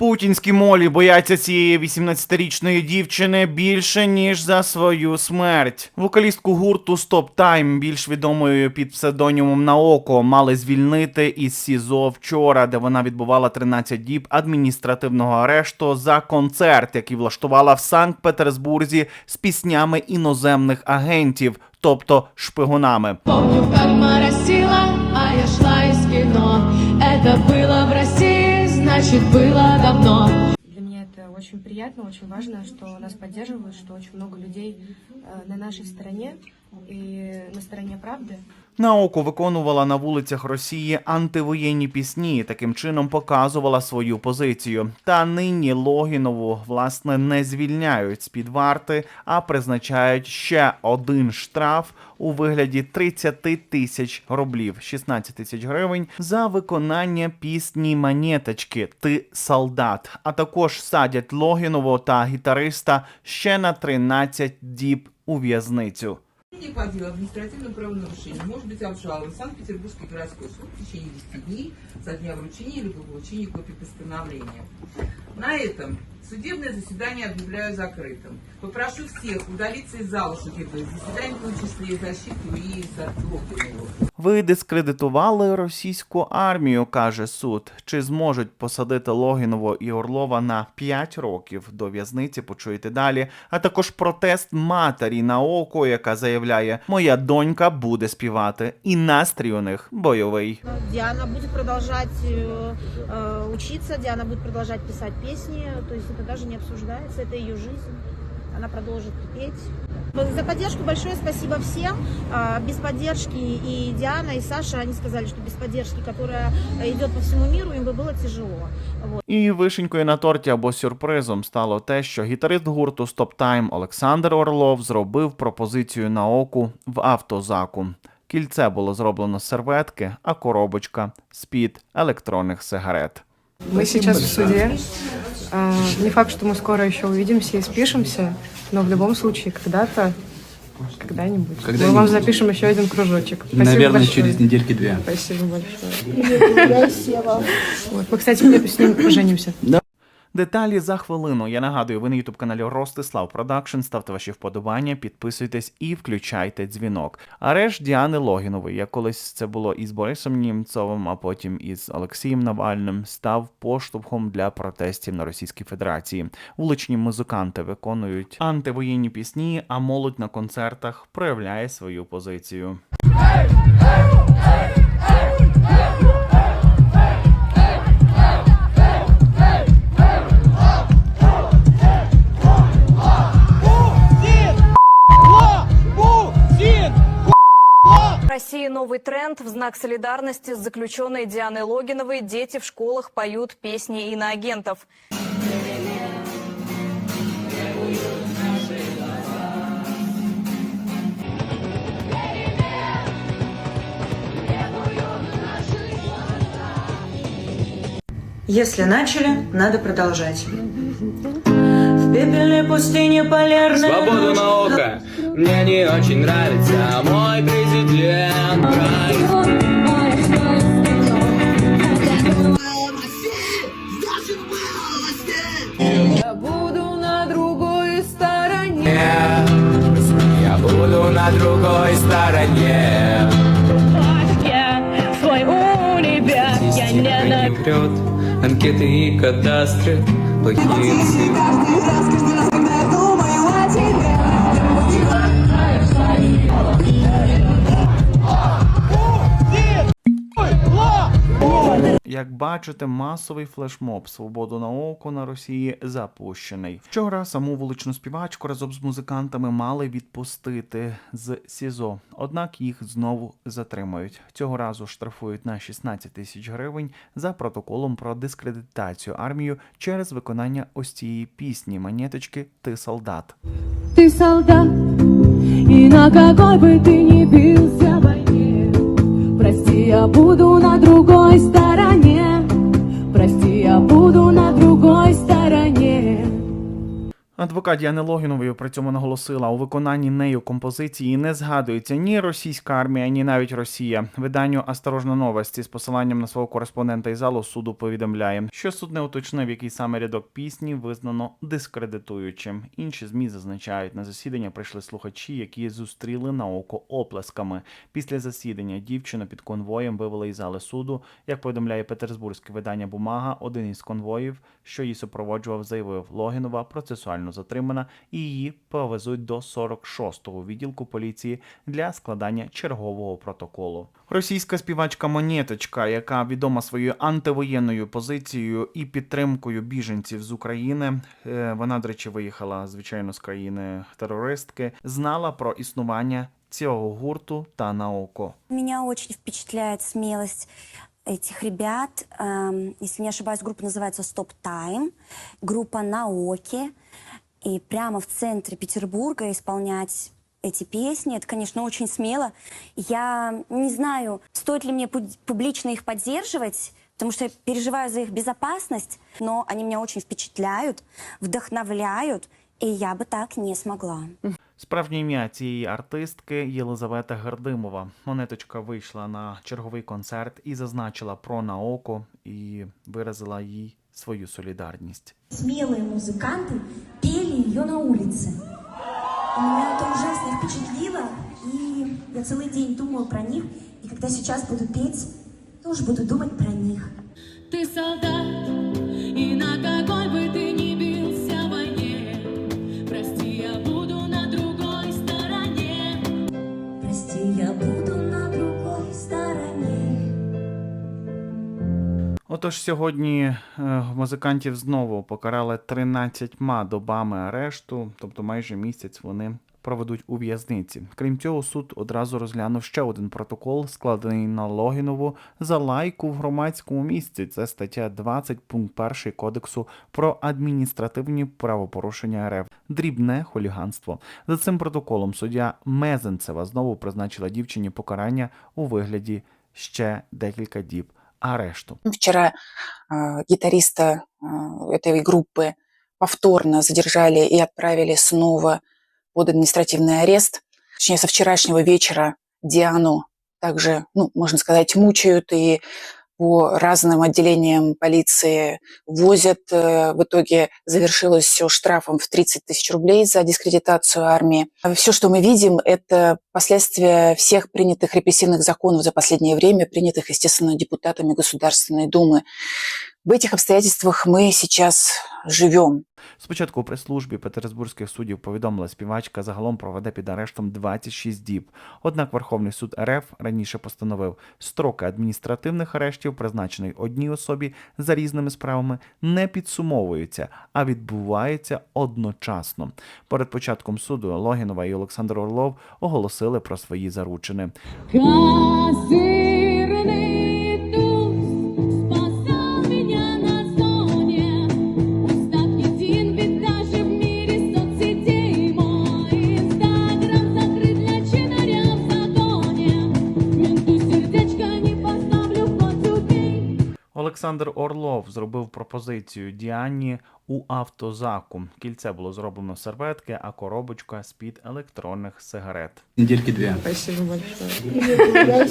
Путінські молі бояться цієї 18-річної дівчини більше ніж за свою смерть. Вокалістку гурту Stop Time, більш відомою під псевдонімом Наоко, мали звільнити із СІЗО вчора, де вона відбувала 13 діб адміністративного арешту за концерт, який влаштувала в Санкт-Петербурзі з піснями іноземних агентів, тобто шпигунами. Помню, как моросило, а я шла из кино Это было в России, значит было давно Для меня это очень приятно, очень важно, что нас поддерживают, что очень много людей э, на нашей стороне и на стороне правды. Наоко виконувала на вулицях Росії антивоєнні пісні, таким чином показувала свою позицію. Та нині Логінову власне не звільняють з під варти, а призначають ще один штраф у вигляді 30 тисяч рублів, 16 тисяч гривень за виконання пісні Манеточки Ти солдат. А також садять Логінову та гітариста ще на 13 діб у в'язницю. Не по делу административного правонарушения может быть обжалован Санкт-Петербургский городской суд в течение 10 дней со дня вручения либо получения копии постановления. На этом судебное заседание объявляю закрытым. Попрошу всех удалиться из зала судебного заседания, в том числе и защиту и Сартвокинову. Ви дискредитували російську армію, каже суд. Чи зможуть посадити Логіново і Орлова на 5 років до в'язниці? Почуєте далі. А також протест матері на око, яка заявляє: Моя донька буде співати, і настрій у них бойовий. Диана будет продолжать э, э, учиться, Диана будет продолжать писать песни, то есть это даже не обсуждается, это ее жизнь. Она продолжит петь. За поддержку большое спасибо всем. А, Без поддержки и Диана, и Саша, они сказали, что без поддержки, которая идет по всему миру, им бы было тяжело. Вот. І вишенькою на торті або сюрпризом стало те, що гітарист гурту Stop Time Олександр Орлов зробив пропозицію на оку в автозаку. Кільце було зроблено з серветки, а коробочка з-під електронних сигарет. Мы сейчас в суде. А, Не факт, что мы скоро еще увидимся и спишемся, но в любом случае когда-то, когда-нибудь, мы Когда-нибудь. вам запишем еще один кружочек. Спасибо Наверное, большое. через недельки две. Спасибо большое. Вот. Мы, кстати, с ним поженимся. Деталі за хвилину. Я нагадую, ви на ютуб каналі Ростислав Продакшн. Ставте ваші вподобання, підписуйтесь і включайте дзвінок. Арешт Діани Логінової, як колись це було із Борисом Німцовим, а потім із Олексієм Навальним, став поштовхом для протестів на Російській Федерації. Вуличні музиканти виконують антивоєнні пісні, а молодь на концертах проявляє свою позицію. Новый тренд. В знак солидарности с заключенной Дианой Логиновой дети в школах поют песни иноагентов. Если начали, надо продолжать. В пепельной пустыне полярной Свободу наука мне не очень нравится мой президент. Я буду на другой стороне Я буду на другой стороне. Свой универ я не врет, анкеты и кадастры, плохие цифры. Як бачите, масовий флешмоб свободу на око на Росії запущений. Вчора саму вуличну співачку разом з музикантами мали відпустити з СІЗО, однак їх знову затримають. Цього разу штрафують на 16 тисяч гривень за протоколом про дискредитацію армію через виконання ось цієї пісні Монеточки Ти солдат. Ты солдат, и на какой бы ты ни бился войне, Прости, я буду на другой стороне, Адвокат Діани Логінової при цьому наголосила, у виконанні нею композиції не згадується ні російська армія, ні навіть Росія. Виданню Осторожна новості з посиланням на свого кореспондента із залу суду повідомляє, що суд не уточнив, який саме рядок пісні визнано дискредитуючим. Інші змі зазначають, на засідання прийшли слухачі, які зустріли на око оплесками. Після засідання дівчину під конвоєм вивели із зали суду. Як повідомляє петербурзьке видання Бумага, один із конвоїв, що її супроводжував, заявив Логінова процесуально затримана і її повезуть до 46-го відділку поліції для складання чергового протоколу. Російська співачка Монеточка, яка відома своєю антивоєнною позицією і підтримкою біженців з України, е, вона, до речі, виїхала звичайно з країни терористки, знала про існування цього гурту та на око. Меня очень впечатляет смелость этих ребят. Эм, Если не ошибаюсь, группа называется Stop Time. Группа Наоки. И прямо в центре Петербурга исполнять эти песни, это, конечно, очень смело. Я не знаю, стоит ли мне пу- публично их поддерживать, потому что я переживаю за их безопасность, но они меня очень впечатляют, вдохновляют, и я бы так не смогла. Справжнє ім'я цієї артистки Єлизавета Гердимова. Монеточка вийшла на черговий концерт і зазначила про наоко і виразила їй свою солідарність. Смелые музыканты пели ее на улице. Меня это ужасно впечатлило, и я целый день думаю про них, и когда сейчас буду петь, тоже буду думать про них. Ты солдат, и на какой бы ты ни бился в войне, прости, я буду на другой стороне. Прости, я буду на Отож, сьогодні е, музикантів знову покарали 13 добами арешту, тобто майже місяць вони проведуть у в'язниці. Крім цього, суд одразу розглянув ще один протокол, складений на Логінову за лайку в громадському місці. Це стаття 20 пункт 1 кодексу про адміністративні правопорушення РФ. Дрібне хуліганство. За цим протоколом суддя Мезенцева знову призначила дівчині покарання у вигляді ще декілька діб арешту. Вчера э, гитариста э, этой группы повторно задержали и отправили снова под административный арест. Точнее, со вчерашнего вечера Диану также, ну, можно сказать, мучают и по разным отделениям полиции возят. Э, В итоге завершилось все штрафом в 30 тысяч рублей за дискредитацию армии. Все, что мы видим, это последствия всех принятых репрессивных законов за последнее время, принятых, естественно, депутатами Государственной Думы. В этих обстоятельствах мы сейчас живем. Спочатку у прес-службі петербурзьких суддів повідомила співачка загалом проведе під арештом 26 діб. Однак Верховний суд РФ раніше постановив, строки адміністративних арештів, призначений одній особі за різними справами, не підсумовуються, а відбуваються одночасно. Перед початком суду Логінова і Олександр Орлов оголосили про свої заручини. Козырный Олександр Орлов зробив пропозицію Діані у автозаку. Кільце було зроблено з серветки, а коробочка з під електронних сигарет. Недельки две. Спасибо большое.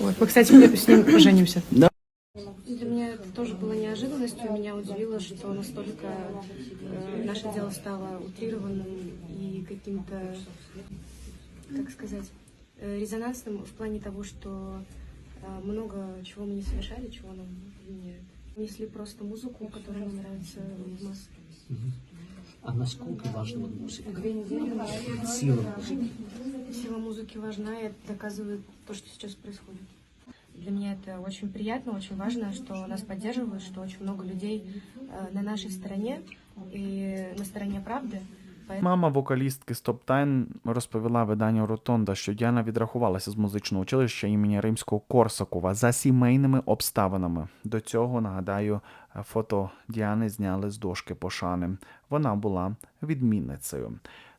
Вот, мы, кстати, с ним поженимся. Для меня это тоже было неожиданностью. Меня удивило, что настолько э, наше дело стало утрированным и каким-то, как сказать, э, резонансным в плане того, что э, много чего мы не совершали, чего нам обвиняют. Несли просто музыку, которая нам нравится в массы. А насколько важна музыка? Сила музыки. Сила музыки важна и это доказывает то, что сейчас происходит. Для меня это очень приятно, очень важно, что нас поддерживают, что очень много людей э, на нашей стороне и на стороне правды. Мама вокалістки Стоптайн розповіла виданню Ротонда, що Діана відрахувалася з музичного училища імені Римського Корсакова за сімейними обставинами. До цього нагадаю, фото Діани зняли з дошки пошани. Вона була відмінницею.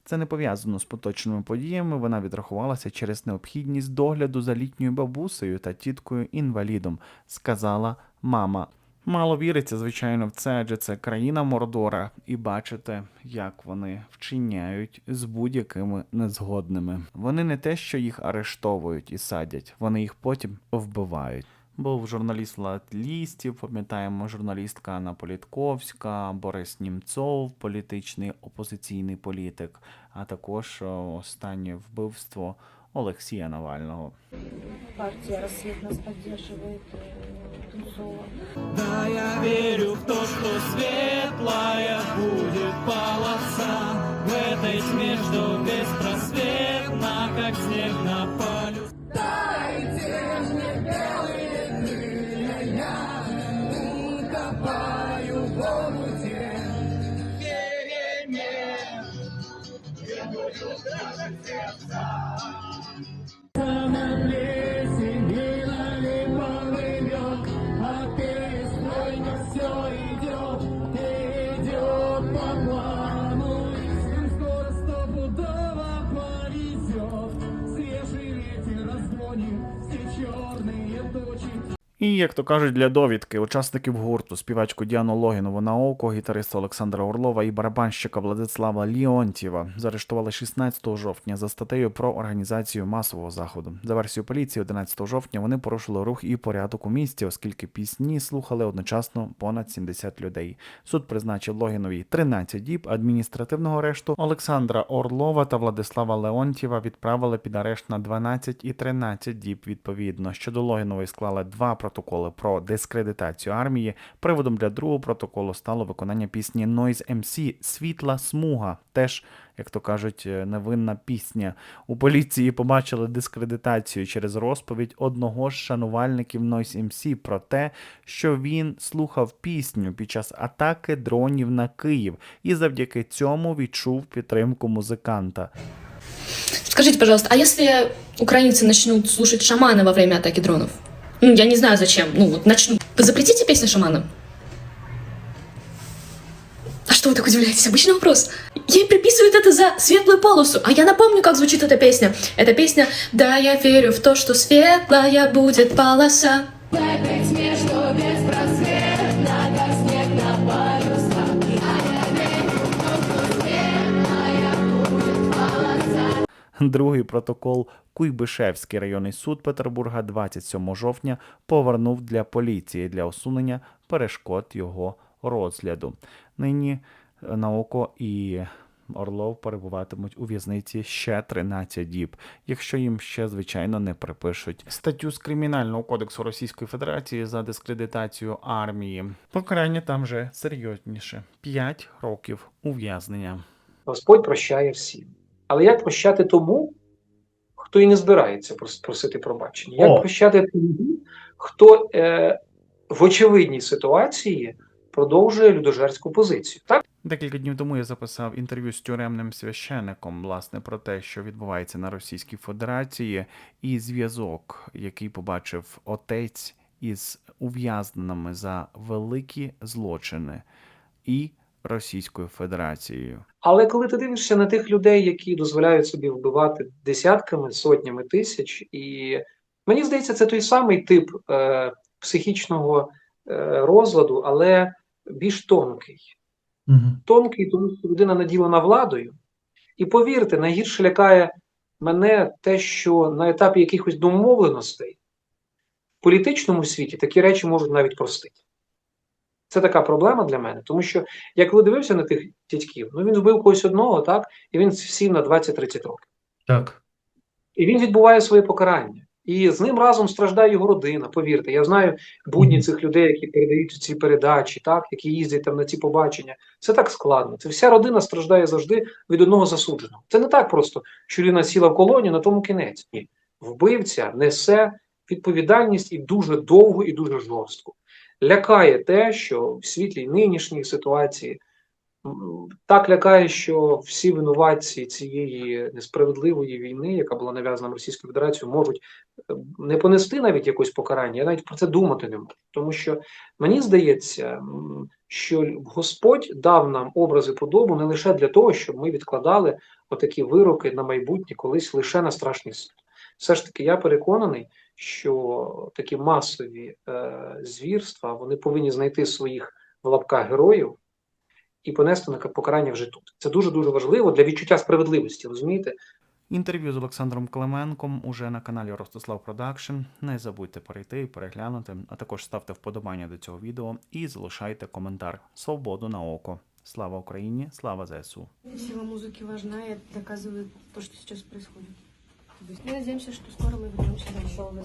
Це не пов'язано з поточними подіями. Вона відрахувалася через необхідність догляду за літньою бабусею та тіткою інвалідом, сказала мама Мало віриться, звичайно, в це, адже це країна Мордора, і бачите, як вони вчиняють з будь-якими незгодними. Вони не те, що їх арештовують і садять, вони їх потім вбивають. Був журналіст Влад Лістів, пам'ятаємо, журналістка Анна Політковська, Борис Німцов, політичний опозиційний політик, а також останнє вбивство Олексія Навального. Партія «Розсвіт» нас поддерживает, э, Тунцова. Да, я верю в то, что светлая будет полоса В этой тьме, что беспросветно, как снег на полю все черные тучи І як то кажуть, для довідки учасників гурту, співачку Діану Логінову на око, гітариста Олександра Орлова і барабанщика Владислава Ліонтєва заарештували 16 жовтня за статтею про організацію масового заходу. За версією поліції, 11 жовтня вони порушили рух і порядок у місті, оскільки пісні слухали одночасно понад 70 людей. Суд призначив Логіновій 13 діб адміністративного арешту. Олександра Орлова та Владислава Леонтєва відправили під арешт на 12 і 13 діб відповідно. Щодо Логінової склали два протоколи про дискредитацію армії. Приводом для другого протоколу стало виконання пісні Noise MC Світла смуга. Теж, як то кажуть, е, невинна пісня. У поліції побачили дискредитацію через розповідь одного з шанувальників Noise MC про те, що він слухав пісню під час атаки дронів на Київ і завдяки цьому відчув підтримку музиканта. Скажите, пожалуйста, а если украинцы начнут слушать шамана во время атаки дронов? Ну, я не знаю зачем. Ну, вот начнут. Вы запретите песни шамана? А что вы так удивляетесь? Обычный вопрос. Ей приписывают это за светлую полосу. А я напомню, как звучит эта песня. Эта песня «Да, я верю в то, что светлая будет полоса». Другий протокол Куйбишевський районний суд Петербурга 27 жовтня повернув для поліції для усунення перешкод його розгляду. Нині е, Наоко і Орлов перебуватимуть у в'язниці ще 13 діб, якщо їм ще звичайно не припишуть статтю з кримінального кодексу Російської Федерації за дискредитацію армії. Покарання там вже серйозніше 5 років ув'язнення. Господь прощає всім. Але як прощати тому, хто і не збирається прос- просити пробачення? Як О. прощати тому, хто е, в очевидній ситуації продовжує людожерську позицію? Так? Декілька днів тому я записав інтерв'ю з тюремним священником, власне, про те, що відбувається на Російській Федерації, і зв'язок, який побачив отець із ув'язненими за великі злочини і Російською Федерацією. Але коли ти дивишся на тих людей, які дозволяють собі вбивати десятками, сотнями тисяч, і мені здається, це той самий тип е, психічного е, розладу, але більш тонкий. Тонкий, тому що людина наділена владою. І повірте, найгірше лякає мене те, що на етапі якихось домовленостей в політичному світі такі речі можуть навіть простити. Це така проблема для мене, тому що я коли дивився на тих дядьків, ну він вбив когось одного, так, і він сів на 20-30 років. Так. І він відбуває своє покарання. І з ним разом страждає його родина. Повірте, я знаю будні цих людей, які передають ці передачі, так, які їздять там на ці побачення. Це так складно. Це вся родина страждає завжди від одного засудженого. Це не так просто, що людина сіла в колонію, на тому кінець. Ні. Вбивця несе відповідальність і дуже довго, і дуже жорстко. Лякає те, що в світлі нинішньої ситуації так лякає, що всі винуватці цієї несправедливої війни, яка була нав'язана Російською Федерацією, можуть е, не понести навіть якось покарання. Я навіть про це думати не можу. Тому що мені здається, що Господь дав нам образи подобу не лише для того, щоб ми відкладали отакі вироки на майбутнє колись лише на страшний суд. Все ж таки, я переконаний, що такі масові е, звірства вони повинні знайти своїх в лапках героїв і понести на покарання вже тут. Це дуже дуже важливо для відчуття справедливості. Розумієте? Інтерв'ю з Олександром Клименком уже на каналі Ростислав Продакшн. Не забудьте перейти і переглянути, а також ставте вподобання до цього відео і залишайте коментар. Свободу на око. Слава Україні! Слава ЗСУ! Сила музыки важна и доказывает то, что сейчас происходит. Мы надеемся, что скоро мы вернемся домой.